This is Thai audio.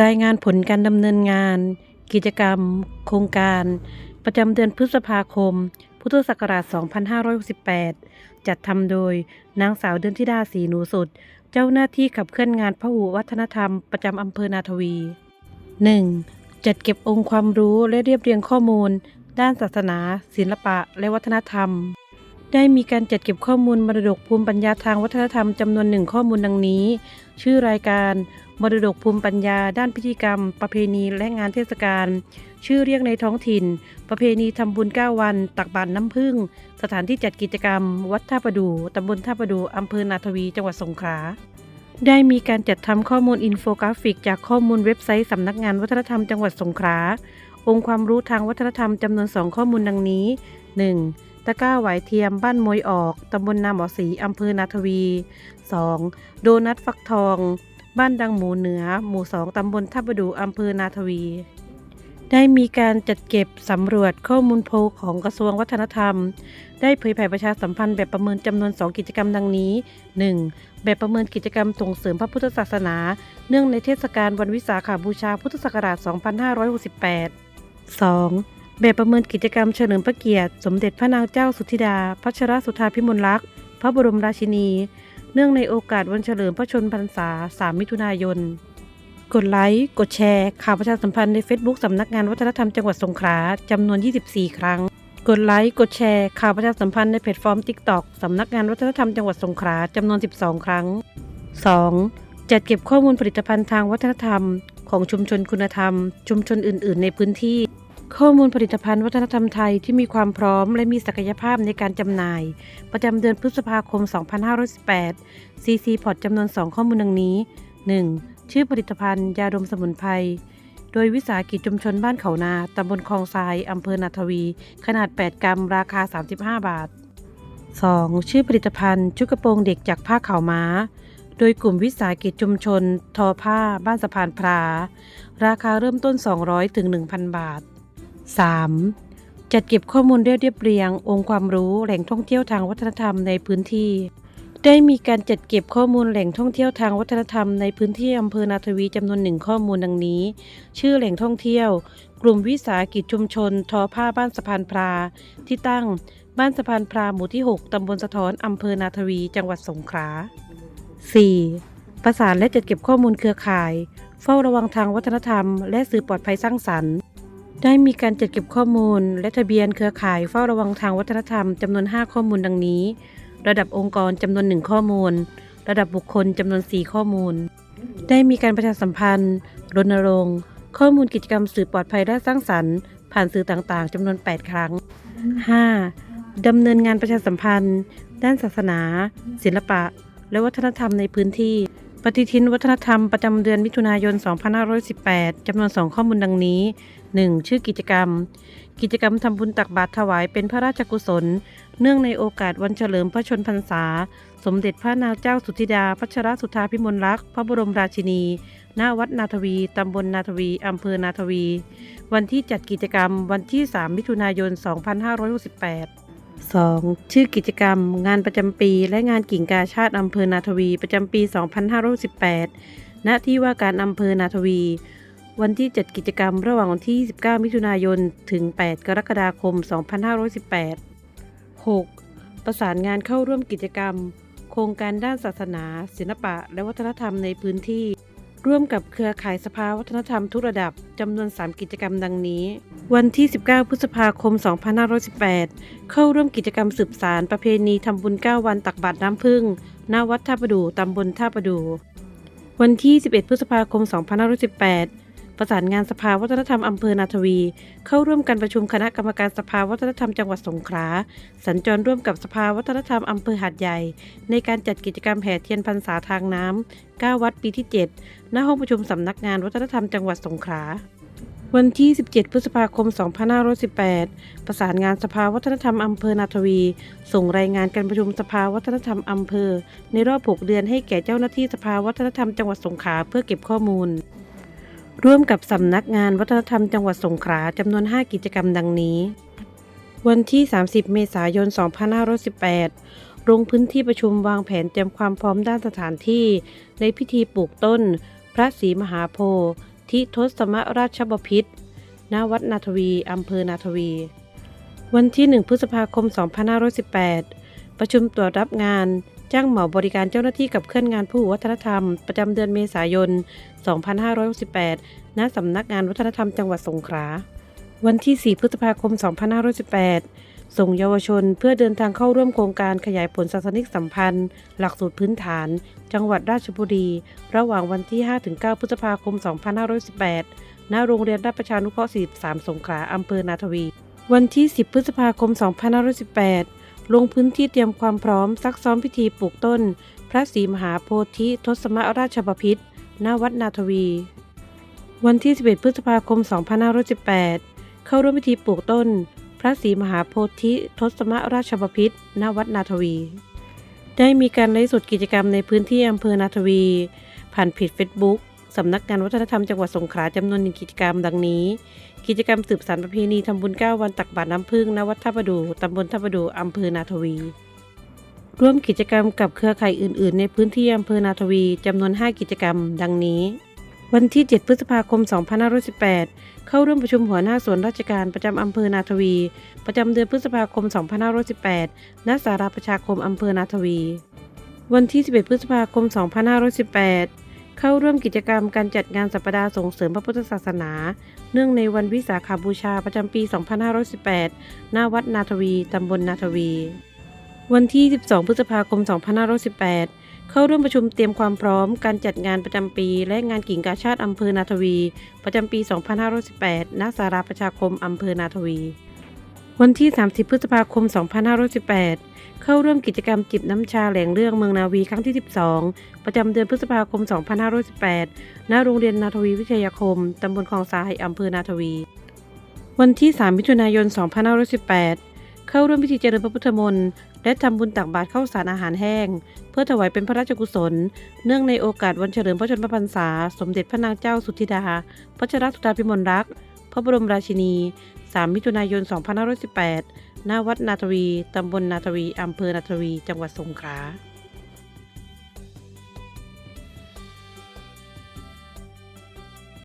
รายงานผลการดำเนินงาน กิจกรรม โครงการ ประจำเดือนพฤษภาคม พุทธศักราช 2568 จัดทำโดยนางสาวเดือนธิดาศีหนูสุด เจ้าหน้าที่ขับเคลื่อนงานพหุวัฒนธรรมประจำอำเภอนาทวี 1. จัดเก็บองค์ความรู้และเรียบเรียงข้อมูล ด้านศาสนา ศิลปะ และวัฒนธรรม ได้มีการจัดเก็บข้อมูลมรดกภูมิปัญญาทางวัฒนธรรมจำนวนหนึ่งข้อมูลดังนี้ ชื่อรายการมรดกภูมิปัญญา ด้านพิธีกรรม ประเพณีและงานเทศกาลชื่อเรียกในท้องถิ่น ประเพณีทำบุญ 9 วัน ตักบาตรน้ำผึ้งสถานที่จัดกิจกรรม วัดท่าประดูตำบลท่าประดูอำเภอนาทวี จังหวัดสงขลาได้มีการจัดทำข้อมูลอินโฟกราฟิก จากข้อมูลเว็บไซต์สำนักงานวัฒนธรรมจังหวัดสงขลาองค์ความรู้ทางวัฒนธรรมจำนวน 2 ข้อมูลดังนี้ 1. ตะก้าไหวเทียมบ้านมวยออกตำบลนาหมอสีอำเภอนาทวี 2. โดนัทฟักทอง บ้านดังหมูเหนือ หมู่2ตำบลท่าประดูอำเภอนาทวี ได้มีการจัดเก็บสำรวจข้อมูลโพลของกระทรวงวัฒนธรรม ได้เผยแผ่ประชาสัมพันธ์แบบประเมินจำนวน 2 กิจกรรมดังนี้ 1. แบบประเมินกิจกรรมส่งเสริมพระพุทธศาสนา เนื่องในเทศกาลวันวิสาขบูชาพุทธศักราช 2568 2. แบบประเมินกิจกรรมเฉลิมพระเกียรติ สมเด็จพระนางเจ้าสุธิดา พัชรสุธาพิมลลักษณ์ พระบรมราชินี เนื่องในโอกาสวันเฉลิมพระชนพรรษา 3 มิถุนายน กดไลค์ กดแชร์ ข่าวประชาสัมพันธ์ใน Facebook สำนักงานวัฒนธรรมจังหวัดสงขลาจำนวน 24 ครั้ง กดไลค์ กดแชร์ ข่าวประชาสัมพันธ์ในแพลตฟอร์ม TikTok สำนักงานวัฒนธรรมจังหวัดสงขลาจำนวน 12 ครั้ง 2. จัดเก็บข้อมูลผลิตภัณฑ์ทางวัฒนธรรม ของชุมชนคุณธรรม ชุมชนอื่น ๆ ในพื้นที่ ข้อมูลผลิตภัณฑ์วัฒนธรรมไทยที่มีความพร้อมและมีศักยภาพในการจำหน่าย ประจำเดือนพฤษภาคม 2518 CC พอร์ตจำนวน 2 ข้อมูลดังนี้ 1. ชื่อผลิตภัณฑ์ ยาดมสมุนไพร โดยวิสาหกิจชุมชนบ้านเขานา ตำบลคลองทราย อำเภอนาทวี ขนาด 8 กรัม ราคา 35 บาท 2. ชื่อผลิตภัณฑ์ ชุดกระโปรงเด็กจากผ้าขาวม้า โดยกลุ่มวิสาหกิจชุมชน ทอผ้า บ้านสะพานพรา ราคาเริ่มต้น 200ถึง1,000 บาท 3. จัดเก็บข้อมูลเรียบเรียบเรียง องค์ความรู้แหล่งท่องเที่ยวทางวัฒนธรรมในพื้นที่ ได้มีการจัดเก็บข้อมูลแหล่งท่องเที่ยวทางวัฒนธรรมในพื้นที่อำเภอนาทวีจำนวนหนึ่งข้อมูลดังนี้ ชื่อแหล่งท่องเที่ยว กลุ่มวิสาหกิจชุมชน ทอผ้าบ้านสะพานพราที่ตั้งบ้านสะพานพราหมู่ที่ 6 ตำบลสะท้อน อำเภอนาทวี จังหวัดสงขลา 4. ประสานและจัดเก็บข้อมูลเครือข่าย เฝ้าระวังทางวัฒนธรรม และสื่อปลอดภัยสร้างสรรค์ ได้มีการจัดเก็บข้อมูล และทะเบียนเครือข่ายเฝ้าระวังทางวัฒนธรรมจำนวน 5 ข้อมูลดังนี้ ระดับองค์กรจำนวน 1 ข้อมูล ระดับบุคคลจำนวน 4 ข้อมูล ได้มีการประชาสัมพันธ์รณรงค์ข้อมูลกิจกรรมสื่อปลอดภัยและสร้างสรรค์ ผ่านสื่อต่างๆจำนวน 8 ครั้ง 5. ดำเนินงานประชาสัมพันธ์ ด้านศาสนา ศิลปะ และวัฒนธรรมในพื้นที่ ปฏิทินวัฒนธรรมประจำเดือนมิถุนายน 2518 จำนวน 2 ข้อมูลดังนี้ 1. ชื่อกิจกรรม กิจกรรมทำบุญตักบาตรถวายเป็นพระราชกุศล เนื่องในโอกาสวันเฉลิมพระชนพรรษา สมเด็จพระนางเจ้าสุธิดาพัชรสุธาพิมลลักษณ์พระบรมราชินี ณ วัดนาทวี ตำบลนาทวี อำเภอนาทวี วันที่จัดกิจกรรมวันที่ 3 มิถุนายน 2568 2. ชื่อกิจกรรม งานประจำปี และงานกิ่งกาชาติอำเภอนาทวี ประจำปี 2518ณ ที่ว่าการอำเภอนาทวี วันที่จัดกิจกรรมระหว่างวันที่ 29 มิถุนายน ถึง 8 กรกฎาคม 2518 6. ประสานงานเข้าร่วมกิจกรรม โครงการด้านศาสนา ศิลปะ และวัฒนธรรมในพื้นที่ ร่วมกับเครือข่ายสภาวัฒนธรรมทุกระดับจำนวน 3 กิจกรรมดังนี้ วันที่ 19 พฤษภาคม 2518 เข้าร่วมกิจกรรมสืบสารประเพณีทำบุญ 9 วันตักบาตรน้ำพึ่งณวัดท่าประดูตำบลท่าประดู วันที่ 11 พฤษภาคม 2518 ประสานงานสภาวัฒนธรรมอำเภอนาทวี เข้าร่วมการประชุมคณะกรรมการสภาวัฒนธรรมจังหวัดสงขลาสัญจรร่วมกับสภาวัฒนธรรมอำเภอหาดใหญ่ ในการจัดกิจกรรมแห่เทียนพรรษาทางน้ำ9วัดปีที่ 7 ณห้องประชุมสำนักงานวัฒนธรรมจังหวัดสงขลาวันที่ 17 พฤษภาคม 2518 ประสานงานสภาวัฒนธรรมอำเภอนาทวี ส่งรายงานการประชุมสภาวัฒนธรรมอำเภอ ในรอบ 6 เดือนให้แก่เจ้าหน้าที่สภาวัฒนธรรมจังหวัดสงขลาเพื่อเก็บข้อมูล ร่วมกับสำนักงานวัฒนธรรมจังหวัดสงขลาจำนวน 5 กิจกรรมดังนี้ วันที่ 30 เมษายน 2518 ลงพื้นที่ประชุมวางแผนเตรียมความพร้อมด้านสถานที่ ในพิธีปลูกต้น พระศรีมหาโพธิ์ธิทศมราชบพิตรณวัดนาทวี อำเภอนาทวี วันที่ 1 พฤษภาคม 2518 ประชุมตรวจรับงาน จ้างเหมาบริการเจ้าหน้าที่กับเคลื่อนงานผู้วัฒนธรรม ประจำเดือนเมษายน 2568 ณ สำนักงานวัฒนธรรมจังหวัดสงขลา วันที่ 4 พฤษภาคม 2518 ส่งเยาวชนเพื่อเดินทางเข้าร่วมโครงการขยายผลศาสนิกสัมพันธ์ หลักสูตรพื้นฐาน จังหวัดราชบุรี ระหว่างวันที่ 5-9 พฤษภาคม 2518 ณ โรงเรียนราชประชานุเคราะห์ 43 สงขลาอำเภอนาทวี วันที่ 10 พฤษภาคม 2518 ลงพื้นที่เตรียมความพร้อมซักซ้อมพิธีปลูกต้น พระศรีมหาโพธิทศมราชบพิตรณวัดนาทวี วันที่ 11 พฤษภาคม 2518 เข้าร่วมพิธีปลูกต้น พระศรีมหาโพธิทศมราชบพิตรณวัดนาทวี ได้มีการไลฟ์สดกิจกรรมในพื้นที่อำเภอนาทวี ผ่านเพจ Facebook สำนักงานวัฒนธรรมจังหวัดสงขลาจำนวนหนึ่งกิจกรรมดังนี้ กิจกรรมสืบสานประเพณีทำบุญ 9 วันตักบาตรน้ำพึ่งณวัดท่าประดูตำบลท่าประดูอำเภอนาทวี ร่วมกิจกรรมกับเครือข่ายอื่น ๆ ในพื้นที่อำเภอนาทวีจำนวน 5 กิจกรรม ดังนี้ วันที่ 7 พฤษภาคม 2518 เข้าร่วมประชุมหัวหน้าส่วนราชการประจำอำเภอนาทวี ประจำเดือนพฤษภาคม 2518 ณ สาราประชาคมอำเภอนาทวี วันที่ 11 พฤษภาคม 2518 เข้าร่วมกิจกรรมการจัดงานสัปดาห์ส่งเสริมพระพุทธศาสนา เนื่องในวันวิสาขาบูชาประจำปี 2518หน้าวัดนาทวี ตำบลนาทวี วันที่ 12 พฤษภาคม 2518 เข้าร่วมประชุมเตรียมความพร้อมการจัดงานประจำปี และงานกิ่งกาชาติอำเภอนาทวี ประจำปี 2518 ณ สาราประชาคมอำเภอนาทวี วันที่ 30 พฤษภาคม 2518 เข้าร่วมกิจกรรมจิบน้ำชาแหล่งเรื่องเมืองนาวีครั้งที่ 12 ประจำเดือนพฤษภาคม 2518 ณ โรงเรียนนาทวีวิทยาคม ตำบลคลองทราย อำเภอนาทวี วันที่ 3 มิถุนายน 2518 เข้าร่วมพิธีเจริญพระพุทธมนต์ และทำบุญตักบาตรข้าวสารอาหารแห้ง เพื่อถวายเป็นพระราชกุศล เนื่องในโอกาสวันเฉลิมพระชนมพรรษา สมเด็จพระนางเจ้าสุธิดาพัชรสุดาพิมลรักษ์ พระบรมราชินี 3 มิถุนายน 2518 ณ วัดนาทวี ตำบลนาทวี อำเภอนาทวี จังหวัดสงขลา